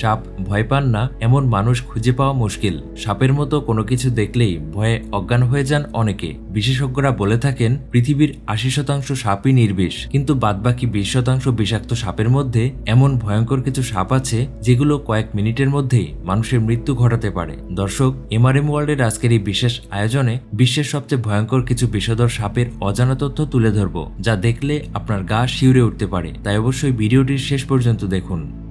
সাপ ভয় পান না, এমন মানুষ খুঁজে পাওয়া মুশকিল। সাপের মতো কোনো কিছু দেখলেই ভয়ে অজ্ঞান হয়ে যান অনেকে। বিশেষজ্ঞরা বলে থাকেন, পৃথিবীর আশি শতাংশ সাপই নির্বিষ। কিন্তু বাদবাকি বিশ শতাংশ বিষাক্ত সাপের মধ্যে এমন ভয়ঙ্কর কিছু সাপ আছে, যেগুলো কয়েক মিনিটের মধ্যেই মানুষের মৃত্যু ঘটাতে পারে। দর্শক, এমআরএম ওয়ার্ল্ডের আজকের এই বিশেষ আয়োজনে বিশ্বের সবচেয়ে ভয়ঙ্কর কিছু বিষধর সাপের অজানা তথ্য তুলে ধরব, যা দেখলে আপনার গা শিউরে উঠতে পারে। তাই অবশ্যই ভিডিওটির শেষ পর্যন্ত দেখুন।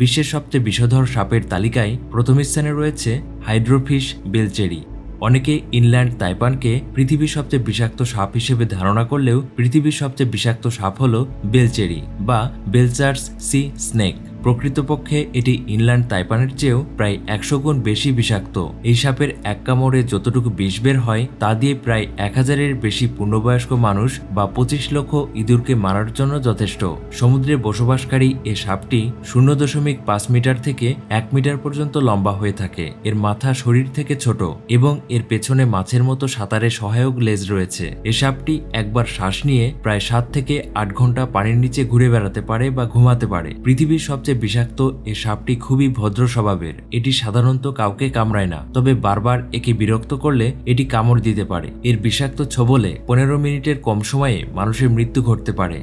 বিশ্বের সবচেয়ে বিষধর সাপের তালিকায় প্রথম স্থানে রয়েছে হাইড্রোফিশ বেলচেরি। অনেকে ইনল্যান্ড তাইপানকে পৃথিবীর সবচেয়ে বিষাক্ত সাপ হিসেবে ধারণা করলেও পৃথিবীর সবচেয়ে বিষাক্ত সাপ হল বেলচেরি বা বেলচার্স সি স্নেক। প্রকৃতপক্ষে এটি ইনল্যান্ড তাইপানের চেয়েও প্রায় একশো গুণ বেশি বিষাক্ত। এই সাপের এক কামড়ে যতটুকু বিষ বের হয়, তা দিয়ে প্রায় এক হাজারের বেশি পূর্ণবয়স্ক মানুষ বা পঁচিশ লক্ষ ইঁদুরকে মারার জন্য যথেষ্ট। সমুদ্রে বসবাসকারী এ সাপটি শূন্য দশমিক পাঁচ মিটার থেকে এক মিটার পর্যন্ত লম্বা হয়ে থাকে। এর মাথা শরীর থেকে ছোট এবং এর পেছনে মাছের মতো সাঁতারে সহায়ক লেজ রয়েছে। এ সাপটি একবার শ্বাস নিয়ে প্রায় সাত থেকে আট ঘণ্টা পানির নিচে ঘুরে বেড়াতে পারে বা ঘুমাতে পারে। পৃথিবীর সবচেয়ে বিষাক্ত, এ সাপটি খুবই ভদ্র স্বভাবের। এটি সাধারণত কাউকে কামড়ায় না, তবে বারবার একে বিরক্ত করলে এটি কামড় দিতে পারে। এর বিষাক্ত ছবলে পনেরো মিনিটের কম সময়ে মানুষের মৃত্যু ঘটতে পারে।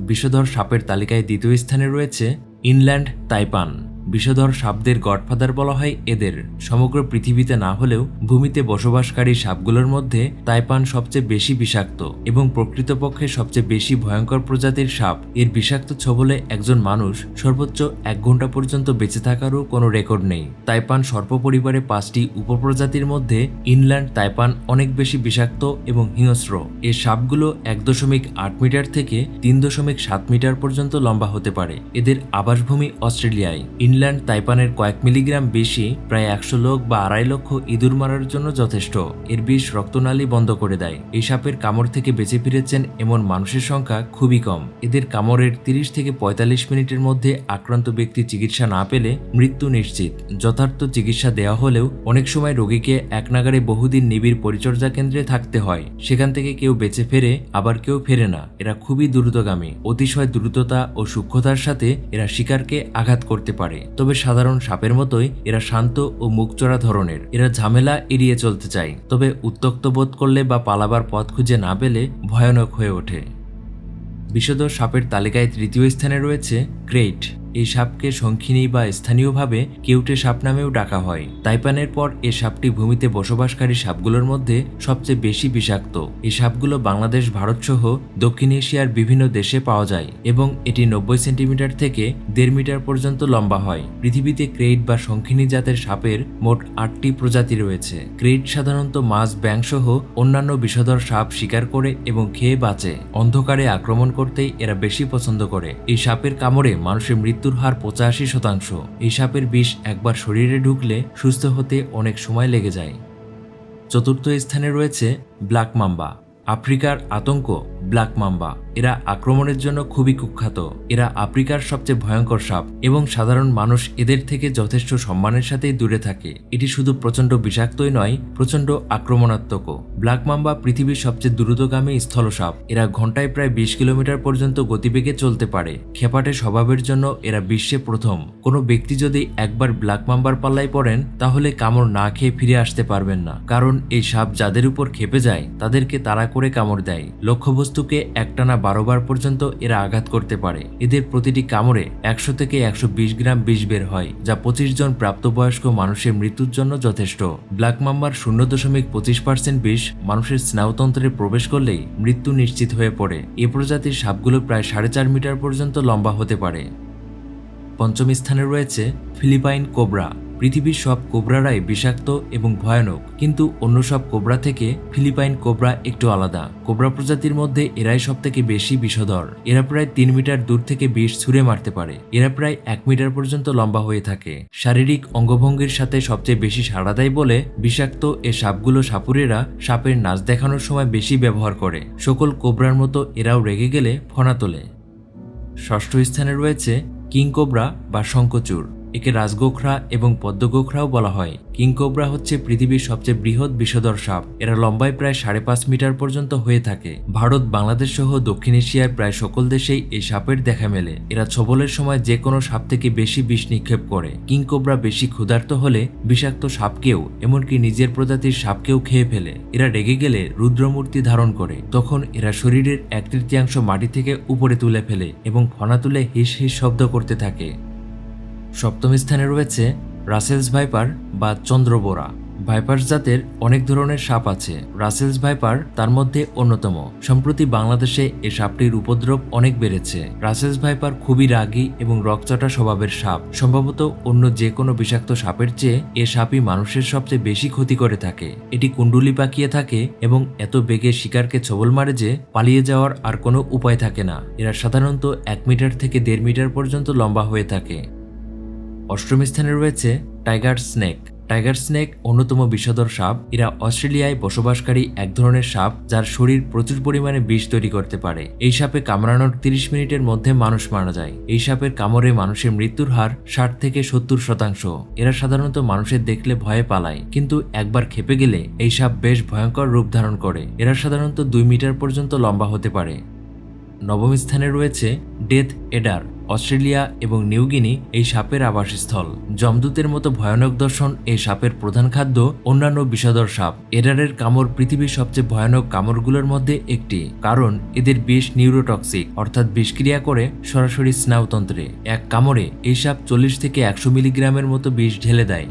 বিষধর সাপের তালিকায় দ্বিতীয় স্থানে রয়েছে ইনল্যান্ড, তাইপান। বিষধর সাপদের গডফাদার বলা হয় এদের। সমগ্র পৃথিবীতে না হলেও ভূমিতে বসবাসকারী সাপগুলোর মধ্যে তাইপান সবচেয়ে বেশি বিষাক্ত এবং প্রকৃতপক্ষে সবচেয়ে বেশি ভয়ঙ্কর প্রজাতির সাপ। এর বিষাক্ত ছবলে একজন মানুষ সর্বোচ্চ এক ঘণ্টা পর্যন্ত বেঁচে থাকারও কোনো রেকর্ড নেই। তাইপান সর্প পরিবারে পাঁচটি উপপ্রজাতির মধ্যে ইনল্যান্ড তাইপান অনেক বেশি বিষাক্ত এবং হিংস্র। এই সাপগুলো এক দশমিক আট মিটার থেকে তিন দশমিক সাত মিটার পর্যন্ত লম্বা হতে পারে। এদের আবাসভূমি অস্ট্রেলিয়ায়। তাইপানের কয়েক মিলিগ্রাম বেশি, প্রায় একশো লোক বা আড়াই লক্ষ ইঁদুর মারার জন্য যথেষ্ট। এর বিষ রক্তনালী বন্ধ করে দেয়। এই সাপের কামড় থেকে বেঁচে ফিরেছেন এমন মানুষের সংখ্যা খুবই কম। এদের কামড়ের তিরিশ থেকে পঁয়তাল্লিশ মিনিটের মধ্যে আক্রান্ত ব্যক্তি চিকিৎসা না পেলে মৃত্যু নিশ্চিত। যথার্থ চিকিৎসা দেওয়া হলেও অনেক সময় রোগীকে এক নাগারে বহুদিন নিবিড় পরিচর্যা কেন্দ্রে থাকতে হয়। সেখান থেকে কেউ বেঁচে ফেরে, আবার কেউ ফেরে না। এরা খুবই দ্রুতগামী। অতিশয় দ্রুততা ও সূক্ষ্মতার সাথে এরা শিকারকে আঘাত করতে পারে। তবে সাধারণ সাপের মতোই এরা শান্ত ও মুখচড়া ধরনের। এরা ঝামেলা এড়িয়ে চলতে চায়, তবে উত্তক্ত বোধ করলে বা পালাবার পথ খুঁজে না পেলে ভয়ানক হয়ে ওঠে। বিশদ সাপের তালিকায় তৃতীয় স্থানে রয়েছে ক্রেট এই সাপকে শঙ্খিনী বা স্থানীয়ভাবে কেউটে সাপ নামেও ডাকা হয়। তাইপানের পর এ সাপটি ভূমিতে বসবাসকারী সাপগুলোর মধ্যে সবচেয়ে বেশি বিষাক্ত। এই সাপগুলো বাংলাদেশ ভারত সহ দক্ষিণ এশিয়ার বিভিন্ন দেশে পাওয়া যায় এবং এটি নব্বই সেন্টিমিটার থেকে দেড় মিটার পর্যন্ত লম্বা হয়। পৃথিবীতে ক্রেইট বা শঙ্খিনী জাতের সাপের মোট আটটি প্রজাতি রয়েছে। ক্রেইট সাধারণত মাছ ব্যাং সহ অন্যান্য বিষধর সাপ শিকার করে এবং খেয়ে বাঁচে। অন্ধকারে আক্রমণ করতেই এরা বেশি পছন্দ করে। এই সাপের কামড়ে মানুষের মৃত্যুর হার পঁচাশি শতাংশ। এই সাপের বিষ একবার শরীরে ঢুকলে সুস্থ হতে অনেক সময় লেগে যায়। চতুর্থ স্থানে রয়েছে ব্ল্যাক মাম্বা, আফ্রিকার আতঙ্ক। Black mamba. এরা আক্রমণের জন্য খুবই কুখ্যাত। এরা আফ্রিকার সবচেয়ে ভয়ঙ্কর সাপ এবং সাধারণ মানুষ এদের থেকে যথেষ্ট সম্মানের সাথেই দূরে থাকে। এটি শুধু প্রচণ্ড বিষাক্তই নয়, প্রচণ্ড আক্রমণাত্মকও। ব্ল্যাক মাম্বা পৃথিবীর সবচেয়ে দ্রুতগামী স্থল সাপ। এরা ঘন্টায় প্রায় বিশ কিলোমিটার পর্যন্ত গতিবেগে চলতে পারে। খেপাটে স্বভাবের জন্য এরা বিশ্বে প্রথম। কোনো ব্যক্তি যদি একবার ব্ল্যাক মাম্বার পাল্লায় পড়েন, তাহলে কামড় না খেয়ে ফিরে আসতে পারবেন না। কারণ এই সাপ যাদের উপর খেপে যায়, তাদেরকে তাড়া করে কামড় দেয়। লক্ষ্যবস্তুকে একটানা বারো বার পর্যন্ত এরা আঘাত করতে পারে। এদের প্রতিটি কামড়ে একশো থেকে একশো বিশ গ্রাম বিষ বের হয়, যা পঁচিশ জন প্রাপ্তবয়স্ক মানুষের মৃত্যুর জন্য যথেষ্ট। ব্ল্যাক মাম্বার শূন্য দশমিক পঁচিশ পার্সেন্ট বিষ মানুষের স্নায়ুতন্ত্রে প্রবেশ করলেই মৃত্যু নিশ্চিত হয়ে পড়ে। এ প্রজাতির সাপগুলো প্রায় সাড়ে চার মিটার পর্যন্ত লম্বা হতে পারে। পঞ্চম স্থানে রয়েছে ফিলিপাইন কোবরা। পৃথিবীর সব কোবরারাই বিষাক্ত এবং ভয়ানক, কিন্তু অন্য সব কোবরা থেকে ফিলিপাইন কোবরা একটু আলাদা। কোবরা প্রজাতির মধ্যে এরাই সব থেকে বেশি বিষধর। এরা প্রায় তিন মিটার দূর থেকে বিষ ছুঁড়ে মারতে পারে। এরা প্রায় এক মিটার পর্যন্ত লম্বা হয়ে থাকে। শারীরিক অঙ্গভঙ্গির সাথে সবচেয়ে বেশি সাড়া দেয় বলে বিষাক্ত এ সাপগুলো সাপুরেরা সাপের নাচ দেখানোর সময় বেশি ব্যবহার করে। সকল কোবরার মতো এরাও রেগে গেলে ফনা তোলে। ষষ্ঠ স্থানে রয়েছে কিং কোবরা বা শঙ্কচূড় একে রাজগোখরা এবং পদ্মগোখরাও বলা হয়। কিংকোবরা হচ্ছে পৃথিবীর সবচেয়ে বৃহৎ বিষধর সাপ। এরা লম্বায় প্রায় সাড়ে পাঁচ মিটার পর্যন্ত হয়ে থাকে। ভারত, বাংলাদেশ সহ দক্ষিণ এশিয়ার প্রায় সকল দেশেই এই সাপের দেখা মেলে। এরা ছবলের সময় যে কোনো সাপ থেকে বেশি বিষ নিক্ষেপ করে। কিংকোবরা বেশি ক্ষুধার্ত হলে বিষাক্ত সাপকেও, এমনকি নিজের প্রজাতির সাপকেও খেয়ে ফেলে। এরা রেগে গেলে রুদ্রমূর্তি ধারণ করে। তখন এরা শরীরের এক তৃতীয়াংশ মাটি থেকে উপরে তুলে ফেলে এবং ফনা তুলে হিস হিস শব্দ করতে থাকে। সপ্তম স্থানে রয়েছে রাসেলস ভাইপার বা চন্দ্রবোরা। ভাইপার জাতের অনেক ধরনের সাপ আছে। রাসেলস ভাইপার তার মধ্যে অন্যতম। সম্প্রতি বাংলাদেশে এ সাপটির উপদ্রব অনেক বেড়েছে। রাসেলস ভাইপার খুবই রাগী এবং রকচটা স্বভাবের সাপ। সম্ভবত অন্য যে কোনো বিষাক্ত সাপের চেয়ে এ সাপই মানুষের সবচেয়ে বেশি ক্ষতি করে থাকে। এটি কুণ্ডুলি পাকিয়ে থাকে এবং এত বেগে শিকারকে ছবল মারে যে পালিয়ে যাওয়ার আর কোনো উপায় থাকে না। এরা সাধারণত এক মিটার থেকে দেড় মিটার পর্যন্ত লম্বা হয়ে থাকে। অষ্টম স্থানে রয়েছে টাইগার স্নেক। টাইগার স্নেক অন্যতম বিষধর সাপ। এরা অস্ট্রেলিয়ায় বসবাসকারী এক ধরনের সাপ যার শরীর প্রচুর পরিমাণে বিষ তৈরি করতে পারে। এই সাপে কামড়ানোর তিরিশ মিনিটের মধ্যে মানুষ মারা যায়। এই সাপের কামড়ে মানুষের মৃত্যুর হার ষাট থেকে সত্তর শতাংশ। এরা সাধারণত মানুষের দেখলে ভয়ে পালায়, কিন্তু একবার খেপে গেলে এই সাপ বেশ ভয়ঙ্কর রূপ ধারণ করে। এরা সাধারণত দুই মিটার পর্যন্ত লম্বা হতে পারে। নবম স্থানে রয়েছে ডেথ এডার। অস্ট্রেলিয়া এবং নিউগিনি এই সাপের আবাসস্থল। জমদূতের মতো ভয়ানক দর্শন এই সাপের প্রধান খাদ্য, অন্যান্য বিষাদর সাপ। এরারের কামড় পৃথিবীর সবচেয়ে ভয়ানক কামড়গুলোর মধ্যে একটি, কারণ এদের বিষ নিউরোটক্সিক, অর্থাৎ বিষক্রিয়া করে সরাসরি স্নায়ুতন্ত্রে। এক কামড়ে এই সাপ চল্লিশ থেকে একশো মিলিগ্রামের মতো বিষ ঢেলে দেয়।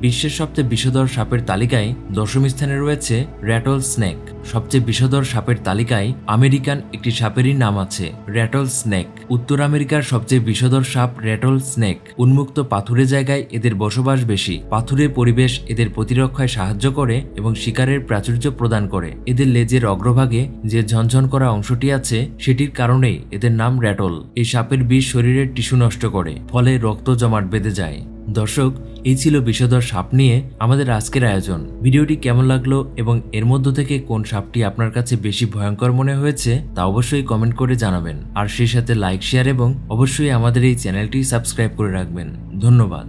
বিশ্বের সবচেয়ে বিষধর সাপের তালিকায় দশম স্থানে রয়েছে র্যাটল স্নেক। সবচেয়ে বিষধর সাপের তালিকায় আমেরিকান একটি সাপেরই নাম আছে, র্যাটল স্নেক। উত্তর আমেরিকার সবচেয়ে বিষধর সাপ র্যাটল স্নেক। উন্মুক্ত পাথুরে জায়গায় এদের বসবাস বেশি। পাথুরে পরিবেশ এদের প্রতিরক্ষায় সাহায্য করে এবং শিকারের প্রাচুর্য প্রদান করে। এদের লেজের অগ্রভাগে যে ঝনঝন করা অংশটি আছে, সেটির কারণেই এদের নাম র্যাটল। এই সাপের বিষ শরীরের টিস্যু নষ্ট করে, ফলে রক্ত জমাট বেঁধে যায়। দর্শক, এই ছিল বিষধর সাপ নিয়ে আমাদের আজকের আয়োজন। ভিডিওটি কেমন লাগল এবং এর মধ্য থেকে কোন সাপটি আপনার কাছে বেশি ভয়ঙ্কর মনে হয়েছে তা অবশ্যই কমেন্ট করে জানাবেন। আর সেই সাথে লাইক, শেয়ার এবং অবশ্যই আমাদের এই চ্যানেলটি সাবস্ক্রাইব করে রাখবেন। ধন্যবাদ।